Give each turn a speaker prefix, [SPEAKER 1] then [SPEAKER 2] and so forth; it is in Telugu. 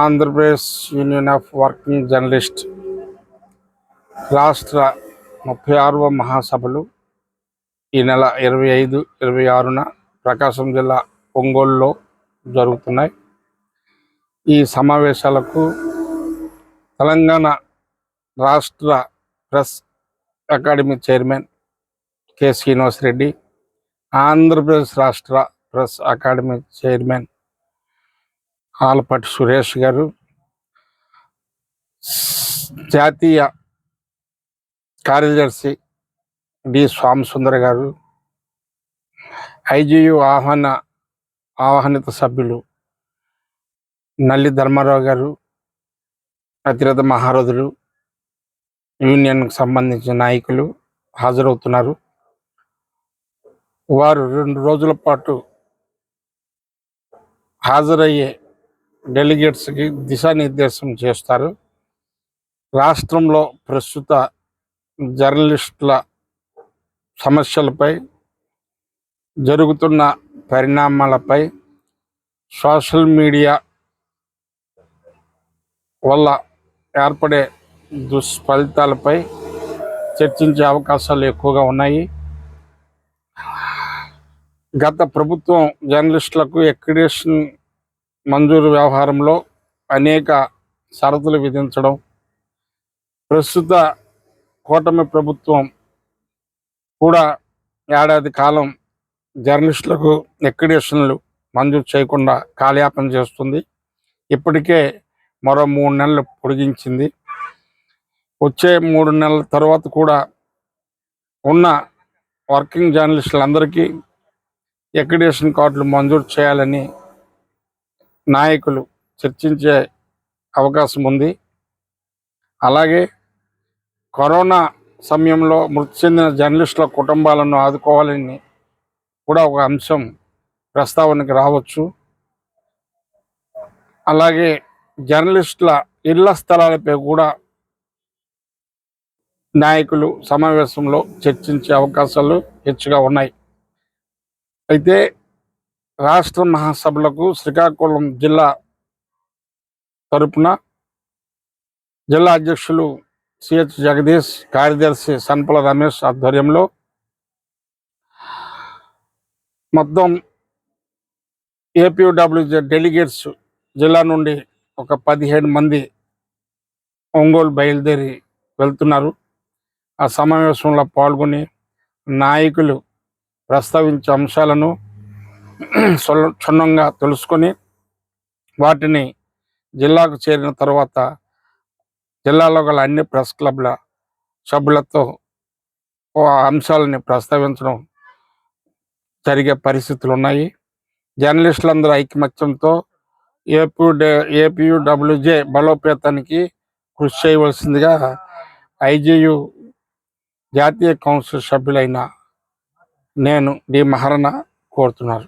[SPEAKER 1] Andhra Pradesh union of working journalist రాష్ట్ర ముప్పై ఆరవ మహాసభలు ఈ నెల ఇరవై ఐదు ఇరవై ఆరున ప్రకాశం జిల్లా ఒంగోలులో జరుగుతున్నాయి. ఈ సమావేశాలకు తెలంగాణ రాష్ట్ర press academy chairman K Srinivas Reddy Andhra Pradesh రాష్ట్ర press academy chairman Alapati Suresh garu జాతీయ కార్యదర్శి డి స్వామిసుందర్ గారు ఐజియు ఆహ్వాన ఆహ్వానిత సభ్యులు నల్లి ధర్మారావు గారు అతిరథ మహారథులు యూనియన్కు సంబంధించిన నాయకులు హాజరవుతున్నారు. వారు రెండు రోజుల పాటు హాజరయ్యే డెలిగేట్స్కి దిశానిర్దేశం చేస్తారు. రాష్ట్రంలో ప్రస్తుత జర్నలిస్టుల సమస్యలపై జరుగుతున్న పరిణామాలపై సోషల్ మీడియా వల్ల ఏర్పడే దుష్ఫలితాలపై చర్చించే అవకాశాలు ఎక్కువగా ఉన్నాయి. గత ప్రభుత్వం జర్నలిస్టులకు ఎక్రిడేషన్ మంజూరు వ్యవహారంలో అనేక షరతులు విధించడం ప్రస్తుత కూటమి ప్రభుత్వం కూడా ఏడాది కాలం జర్నలిస్టులకు ఎక్రిడేషన్లు మంజూరు చేయకుండా కాలయాపన చేస్తుంది. ఇప్పటికే మరో మూడు నెలలు పొడిగించింది. వచ్చే మూడు నెలల తర్వాత కూడా ఉన్న వర్కింగ్ జర్నలిస్టులందరికీ ఎక్రిడేషన్ కార్డులు మంజూరు చేయాలని నాయకులు చర్చించే అవకాశం ఉంది. అలాగే కరోనా సమయంలో మృతి చెందిన జర్నలిస్టుల కుటుంబాలను ఆదుకోవాలని కూడా ఒక అంశం ప్రస్తావనకి రావచ్చు. అలాగే జర్నలిస్టుల ఇళ్ళ స్థలాలపై కూడా నాయకులు సమావేశంలో చర్చించే అవకాశాలు హెచ్చుగా ఉన్నాయి. అయితే రాష్ట్ర మహాసభలకు శ్రీకాకుళం జిల్లా తరపున జిల్లా అధ్యక్షులు సిహెచ్ జగదీష్ కార్యదర్శి సన్పల రమేష్ ఆధ్వర్యంలో మొత్తం ఏపీడబ్ల్యూజే డెలిగేట్స్ జిల్లా నుండి ఒక పదిహేడు మంది ఒంగోలు బయలుదేరి వెళ్తున్నారు. ఆ సమావేశంలో పాల్గొని నాయకులు ప్రస్తావించే అంశాలను క్షుణ్ణంగా తెలుసుకొని వాటిని జిల్లాకు చేరిన తర్వాత జిల్లాలో గల అన్ని ప్రెస్ క్లబ్ల సభ్యులతో అంశాలని ప్రస్తావించడం జరిగే పరిస్థితులు ఉన్నాయి జర్నలిస్టులందరూ ఐకమత్యంతో ఏపీ ఏపీయూడబ్ల్యూజే బలోపేతానికి కృషి చేయవలసిందిగా ఐజేయు జాతీయ కౌన్సిల్ సభ్యులైన నేను డి. మహారణ కోరుతున్నారు.